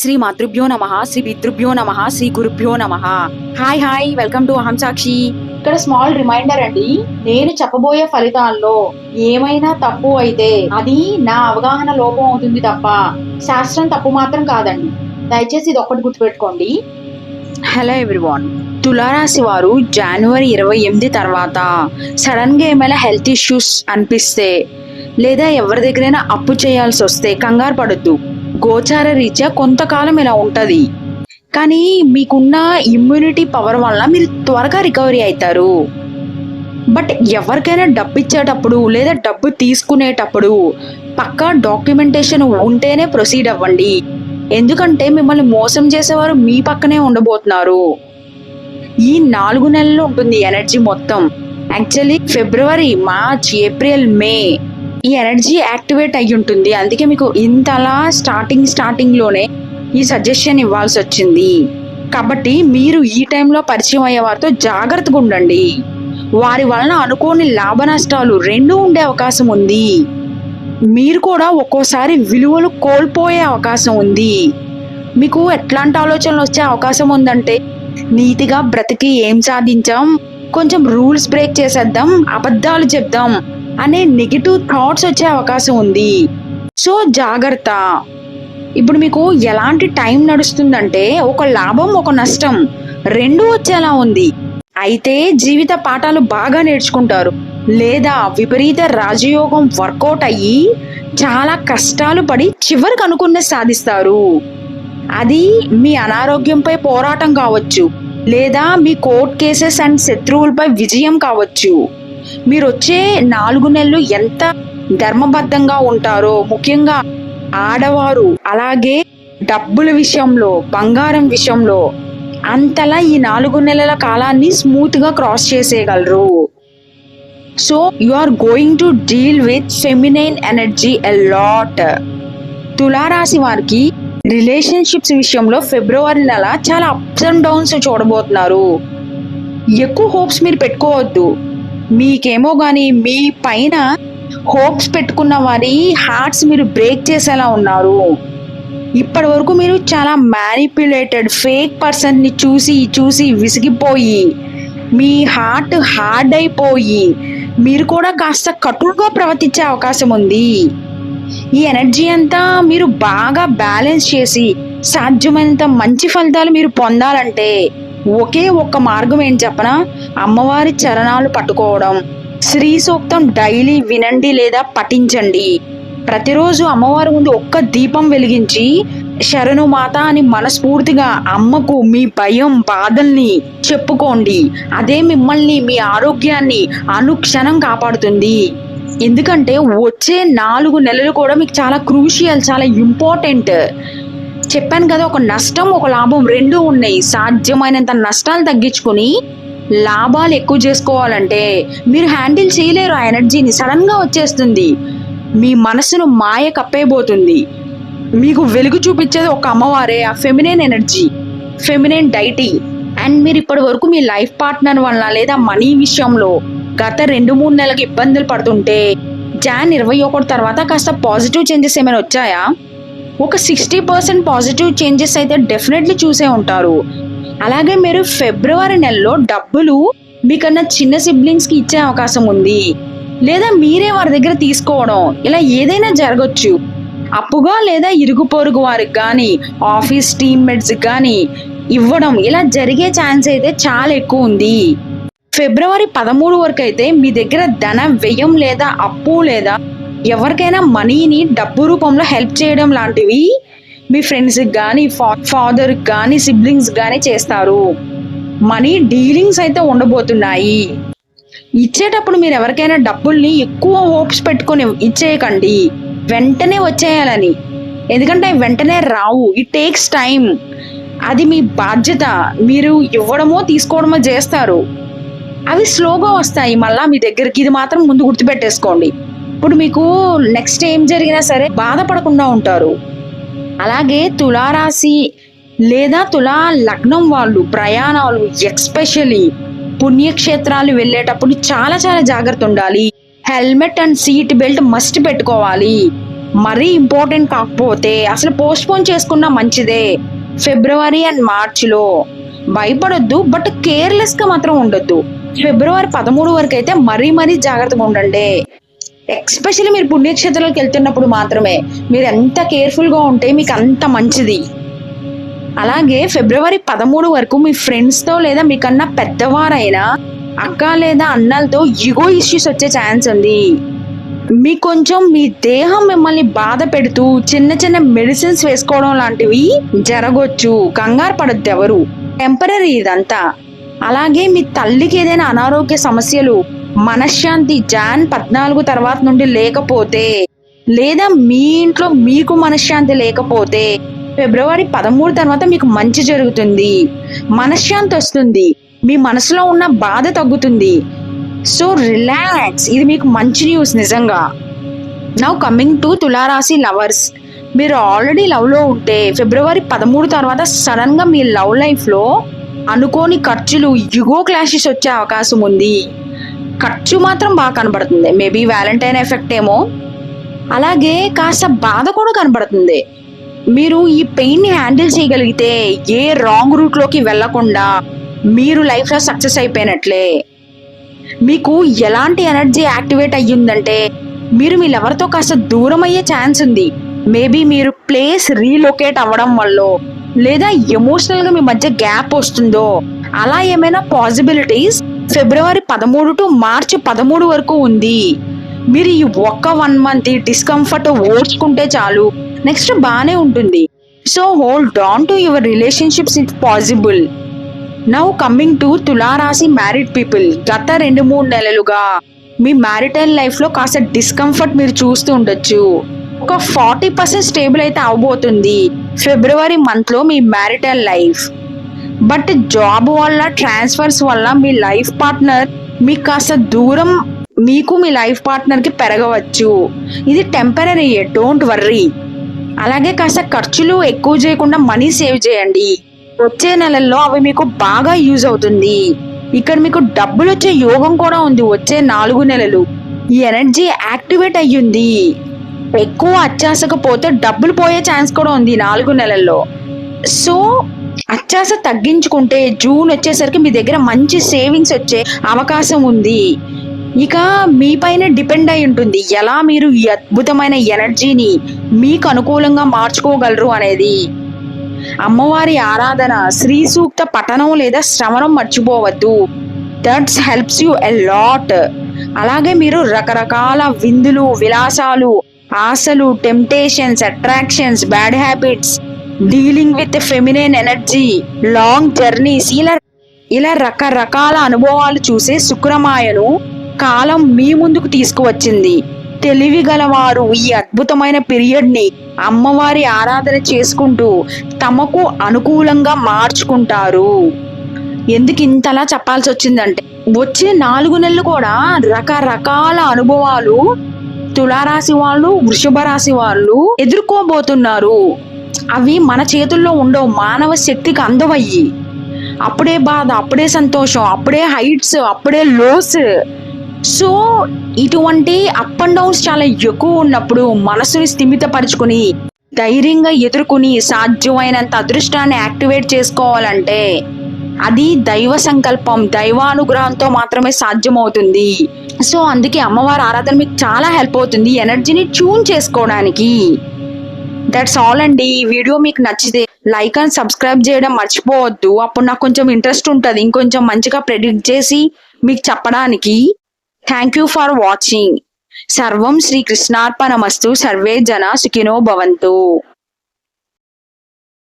శ్రీ మాతృభ్యో నమ శ్రీ పితృభ్యో నమ శ్రీ గురుభ్యో నమ. హాయ్ హాయ్ వెల్కమ్ టు అహం సాక్షి ఇక్కడ స్మాల్ రిమైండర్ అండి నేను చెప్పబోయే ఫలితాల్లో ఏమైనా తప్పు అయితే అది నా అవగాహన లోపం అవుతుంది తప్ప శాస్త్రం తప్పు మాత్రం కాదండి. దయచేసి ఇది ఒక్కటి గుర్తుపెట్టుకోండి. హలో ఎవ్రీవాన్ తులారాశి వారు జనవరి ఇరవై ఎనిమిది తర్వాత సడన్గా ఏమైనా హెల్త్ ఇష్యూస్ అనిపిస్తే లేదా ఎవరి దగ్గరైనా అప్పు చేయాల్సి వస్తే కంగారు పడద్దు. గోచార రీత్యా కొంతకాలం ఇలా ఉంటుంది. కానీ మీకున్న ఇమ్యూనిటీ పవర్ వల్ల మీరు త్వరగా రికవరీ అవుతారు బట్ ఎవరికైనా డబ్బు ఇచ్చేటప్పుడు లేదా డబ్బు తీసుకునేటప్పుడు పక్కా డాక్యుమెంటేషన్ ఉంటేనే ప్రొసీడ్ అవ్వండి. ఎందుకంటే మిమ్మల్ని మోసం చేసేవారు మీ పక్కనే ఉండబోతున్నారు. ఈ నాలుగు నెలలు ఉంటుంది ఎనర్జీ మొత్తం. Actually February March April May ఈ ఎనర్జీ యాక్టివేట్ అయి ఉంటుంది. అందుకే మీకు ఇంతలా స్టార్టింగ్ స్టార్టింగ్లోనే ఈ సజెషన్ ఇవ్వాల్సి వచ్చింది. కాబట్టి మీరు ఈ టైంలో పరిచయం అయ్యే వారితో జాగ్రత్తగా ఉండండి. వారి వలన అనుకోని లాభ నష్టాలు రెండూ ఉండే అవకాశం ఉంది. మీరు కూడా ఒక్కోసారి విలువలు కోల్పోయే అవకాశం ఉంది. మీకు ఎట్లాంటి ఆలోచనలు వచ్చే అవకాశం ఉందంటే నీతిగా బ్రతికి ఏం సాధించాం కొంచెం రూల్స్ బ్రేక్ చేసేద్దాం అబద్ధాలు చెప్దాం అనే నెగిటివ్ థాట్స్ వచ్చే అవకాశం ఉంది. సో జాగ్రత్త. ఇప్పుడు మీకు ఎలాంటి టైం నడుస్తుందంటే ఒక లాభం ఒక నష్టం రెండు వచ్చేలా ఉంది. అయితే జీవిత పాఠాలు బాగా నేర్చుకుంటారు. లేదా విపరీత రాజయోగం వర్కౌట్ అయ్యి చాలా కష్టాలు పడి చివరికి అనుకున్న సాధిస్తారు. అది మీ అనారోగ్యంపై పోరాటం కావచ్చు. లేదా మీ కోర్ట్ కేసెస్ అండ్ శత్రువులపై విజయం కావచ్చు. మీరు వచ్చే నాలుగు నెలలు ఎంత ధర్మబద్ధంగా ఉంటారో ముఖ్యంగా ఆడవారు. అలాగే డబ్బుల విషయంలో బంగారం విషయంలో అంతలా ఈ నాలుగు నెలల కాలాన్ని స్మూత్గా cross చేసేయగలరు. So you are going to deal with feminine energy a lot. తులారాశి వారికి రిలేషన్షిప్స్ విషయంలో ఫిబ్రవరి నెల చాలా అప్స్ అండ్ డౌన్స్ చూడబోతున్నారు. ఎక్కువ హోప్స్ మీరు పెట్టుకోవద్దు. మీకేమో కానీ మీ పైన హోప్స్ పెట్టుకున్న వారి హార్ట్స్ మీరు బ్రేక్ చేసేలా ఉన్నారు. ఇప్పటి వరకు మీరు చాలా మ్యానిపులేటెడ్ ఫేక్ పర్సన్ని చూసి చూసి విసిగిపోయి మీ హార్ట్ హార్డ్ అయిపోయి మీరు కూడా కాస్త కటుగా ప్రవర్తించే అవకాశం ఉంది. ఈ ఎనర్జీ అంతా మీరు బాగా బ్యాలెన్స్ చేసి సాధ్యమైనంత మంచి ఫలితాలు మీరు పొందాలంటే ఒకే ఒక్క మార్గం ఏం చెప్పనా? అమ్మవారి చరణాలు పట్టుకోవడం. శ్రీ సూక్తం డైలీ వినండి లేదా పఠించండి. ప్రతిరోజు అమ్మవారి ముందు ఒక్క దీపం వెలిగించి శరణు మాత అని మనస్ఫూర్తిగా అమ్మకు మీ భయం బాధల్ని చెప్పుకోండి. అదే మిమ్మల్ని మీ ఆరోగ్యాన్ని అనుక్షణం కాపాడుతుంది. ఎందుకంటే వచ్చే నాలుగు నెలలు కూడా మీకు చాలా క్రూషియల్ చాలా ఇంపార్టెంట్. చెప్పాను కదా ఒక నష్టం ఒక లాభం రెండు ఉన్నాయి. సాధ్యమైనంత నష్టాలు తగ్గించుకొని లాభాలు ఎక్కువ చేసుకోవాలంటే మీరు హ్యాండిల్ చేయలేరు. ఆ ఎనర్జీని సడన్గా వచ్చేస్తుంది. మీ మనసును మాయ కప్పేయబోతుంది. మీకు వెలుగు చూపించేది ఒక అమ్మవారే ఆ feminine energy feminine deity and మీరు ఇప్పటి వరకు మీ లైఫ్ పార్ట్నర్ వల్ల లేదా మనీ విషయంలో గత రెండు మూడు నెలలకు ఇబ్బందులు పడుతుంటే జాన్ ఇరవై ఒకటి తర్వాత కాస్త పాజిటివ్ చేంజెస్ ఏమైనా వచ్చాయా? ఒక సిక్స్టీ పర్సెంట్ పాజిటివ్ చేంజెస్ అయితే డెఫినెట్లీ చూసే ఉంటారు. అలాగే మీరు ఫిబ్రవరి నెలలో డబ్బులు మీకన్నా చిన్న సిబ్లింగ్స్కి ఇచ్చే అవకాశం ఉంది. లేదా మీరే వారి దగ్గర తీసుకోవడం ఇలా ఏదైనా జరగచ్చు. అప్పుగా లేదా ఇరుగు పొరుగు వారికి కానీ ఆఫీస్ టీమ్మేట్స్ కానీ ఇవ్వడం ఇలా జరిగే ఛాన్స్ అయితే చాలా ఎక్కువ ఉంది. ఫిబ్రవరి పదమూడు వరకు అయితే మీ దగ్గర ధన వ్యయం లేదా అప్పు లేదా ఎవరికైనా మనీని డబ్బు రూపంలో హెల్ప్ చేయడం లాంటివి మీ ఫ్రెండ్స్కి కానీ ఫాదర్కి కానీ సిబ్లింగ్స్ కానీ చేస్తారు. మనీ డీలింగ్స్ అయితే ఉండబోతున్నాయి. ఇచ్చేటప్పుడు మీరు ఎవరికైనా డబ్బుల్ని ఎక్కువ హోప్స్ పెట్టుకొని ఇచ్చేయకండి. వెంటనే వచ్చేయాలని. ఎందుకంటే వెంటనే రావు. ఇట్ టేక్స్ టైం అది మీ బాధ్యత. మీరు ఇవ్వడమో తీసుకోవడమో చేస్తారు. అవి స్లోగా వస్తాయి. మళ్ళీ మీ దగ్గరికి ఇది మాత్రం ముందు గుర్తుపెట్టేసుకోండి. ఇప్పుడు మీకు నెక్స్ట్ ఏం జరిగినా సరే బాధపడకుండా ఉంటారు. అలాగే తులారాశి లేదా తులా లగ్నం వాళ్ళు ప్రయాణాలు ఎక్స్పెషలీ పుణ్యక్షేత్రాలు వెళ్ళేటప్పుడు చాలా చాలా జాగ్రత్త ఉండాలి. Helmet and seat belt must పెట్టుకోవాలి. మరీ ఇంపార్టెంట్ కాకపోతే అసలు పోస్ట్ పోన్ చేసుకున్నా మంచిదే. ఫిబ్రవరి అండ్ మార్చిలో భయపడొద్దు బట్ కేర్లెస్గా మాత్రం ఉండొద్దు. ఫిబ్రవరి పదమూడు వరకు అయితే మరీ మరీ జాగ్రత్తగా ఉండండి. ఎక్స్పెషల్లీ మీరు పుణ్యక్షేత్రాలకు వెళ్తున్నప్పుడు మాత్రమే. మీరు ఎంత కేర్ఫుల్గా ఉంటే మీకు అంత మంచిది. అలాగే ఫిబ్రవరి పదమూడు వరకు మీ ఫ్రెండ్స్తో లేదా మీకన్నా పెద్దవారైనా అక్క లేదా అన్నలతో ఇగో ఇష్యూస్ వచ్చే ఛాన్స్ ఉంది. మీ కొంచెం మీ దేహం మిమ్మల్ని బాధ పెడుతూ చిన్న చిన్న మెడిసిన్స్ వేసుకోవడం లాంటివి జరగొచ్చు. కంగారు పడద్దు ఎవరు. టెంపరీ ఇదంతా. అలాగే మీ తల్లికి ఏదైనా అనారోగ్య సమస్యలు మనశ్శాంతి జాన్ పద్నాలుగు తర్వాత నుండి లేకపోతే లేదా మీ ఇంట్లో మీకు మనశ్శాంతి లేకపోతే ఫిబ్రవరి పదమూడు తర్వాత మీకు మంచి జరుగుతుంది. మనశ్శాంతి వస్తుంది. మీ మనసులో ఉన్న బాధ తగ్గుతుంది. So relax. ఇది మీకు మంచి న్యూస్ నిజంగా. నౌ కమింగ్ టు తులారాశి లవర్స్. మీరు ఆల్రెడీ లవ్లో ఉంటే ఫిబ్రవరి పదమూడు తర్వాత సడన్గా మీ లవ్ లైఫ్లో అనుకోని ఖర్చులు యుగో క్లాషెస్ వచ్చే అవకాశం ఉంది. ఖర్చు మాత్రం బాగా కనబడుతుంది. మేబీ వ్యాలంటైన్ ఎఫెక్ట్ ఏమో. అలాగే కాస్త బాధ కూడా కనబడుతుంది. మీరు ఈ పెయిన్ని హ్యాండిల్ చేయగలిగితే ఏ రాంగ్ రూట్లోకి వెళ్ళకుండా మీరు లైఫ్లో సక్సెస్ అయిపోయినట్లే. మీకు ఎలాంటి ఎనర్జీ యాక్టివేట్ అయ్యిందంటే మీరు మీ లవర్తో కాస్త దూరం అయ్యే ఛాన్స్ ఉంది. మేబీ మీరు ప్లేస్ రీలొకేట్ అవ్వడం వల్ల లేదా ఎమోషనల్గా మీ మధ్య గ్యాప్ వస్తుందో అలా ఏమైనా పాసిబిలిటీస్ ఫిబ్రవరి పదమూడు టు మార్చి పదమూడు వరకు ఉంది. మీరు ఈ ఒక్క వన్ మంత్ డిస్కంఫర్ట్ ఓడ్చుకుంటే చాలు. నెక్స్ట్ బాగానే ఉంటుంది. So hold on to your relationships it possible now coming to తులారాశి మ్యారీడ్ పీపుల్ గత రెండు మూడు నెలలుగా మీ మ్యారిటల్ లైఫ్లో కాస్త డిస్కంఫర్ట్ మీరు చూస్తూ ఉండొచ్చు. ఒక ఫార్టీ పర్సెంట్ స్టేబుల్ అయితే అవబోతుంది. ఫిబ్రవరి మంత్లో మీ మ్యారిటల్ లైఫ్ బట్ జాబ్ వల్ల ట్రాన్స్ఫర్స్ వల్ల మీ లైఫ్ పార్ట్నర్ మీకు కాస్త దూరం మీకు మీ లైఫ్ పార్ట్నర్కి పెరగవచ్చు. ఇది టెంపరీ డోంట్ వర్రీ. అలాగే కాస్త ఖర్చులు ఎక్కువ చేయకుండా మనీ సేవ్ చేయండి. వచ్చే నెలల్లో అవి మీకు బాగా యూజ్ అవుతుంది. ఇక్కడ మీకు డబ్బులు వచ్చే యోగం కూడా ఉంది. వచ్చే నాలుగు నెలలు ఈ ఎనర్జీ యాక్టివేట్ అయ్యింది. ఎక్కువ అత్యాసకపోతే డబ్బులు పోయే ఛాన్స్ కూడా ఉంది నాలుగు నెలల్లో. సో అత్యాస తగ్గించుకుంటే జూన్ వచ్చేసరికి మీ దగ్గర మంచి సేవింగ్స్ వచ్చే అవకాశం ఉంది. ఇక మీ పైన డిపెండ్ అయి ఉంటుంది. ఎలా మీరు ఈ అద్భుతమైన ఎనర్జీని మీకు అనుకూలంగా మార్చుకోగలరు అనేది. అమ్మవారి ఆరాధన శ్రీ సూక్త పఠనం లేదా శ్రవణం మర్చిపోవద్దు. That's helps you a lot అలాగే మీరు రకరకాల విందులు విలాసాలు ఆశలు temptations attractions bad habits dealing with feminine energy long journeys ఇలా ఇలా రకరకాల అనుభవాలు చూసే శుక్రమాయను కాలం మీ ముందుకు తీసుకువచ్చింది. తెలివి గలవారు ఈ అద్భుతమైన పీరియడ్ని అమ్మవారి ఆరాధన చేసుకుంటూ తమకు అనుకూలంగా మార్చుకుంటారు. ఎందుకు ఇంతలా చెప్పాల్సి వచ్చిందంటే వచ్చే నాలుగు నెలలు కూడా రకరకాల అనుభవాలు తులారాశి వాళ్ళు వృషభ రాశి వాళ్ళు ఎదుర్కోబోతున్నారు. అవి మన చేతుల్లో ఉండవు మానవ శక్తికి అందవయ్యి. అప్పుడే బాధ అప్పుడే సంతోషం అప్పుడే హైట్స్ అప్పుడే లోస్. సో ఇటువంటి అప్ అండ్ డౌన్స్ చాలా ఎక్కువ ఉన్నప్పుడు మనసుని స్థిమితపరచుకుని ధైర్యంగా ఎదుర్కొని సాధ్యమైనంత అదృష్టాన్ని యాక్టివేట్ చేసుకోవాలంటే అది దైవ సంకల్పం దైవానుగ్రహంతో మాత్రమే సాధ్యమవుతుంది. సో అందుకే అమ్మవారి ఆరాధన మీకు చాలా హెల్ప్ అవుతుంది ఎనర్జీని ట్యూన్ చేసుకోవడానికి. దట్స్ ఆల్ అండి. ఈ వీడియో మీకు నచ్చితే లైక్ అండ్ సబ్స్క్రైబ్ చేయడం మర్చిపోవద్దు. అప్పుడు నాకు కొంచెం ఇంట్రెస్ట్ ఉంటుంది. ఇంకొంచెం మంచిగా ప్రెడిక్ట్ చేసి మీకు చెప్పడానికి. థ్యాంక్ యూ ఫర్ వాచింగ్ సర్వం శ్రీ కృష్ణార్పణమస్తు. సర్వే జన సుఖినో భవంతు.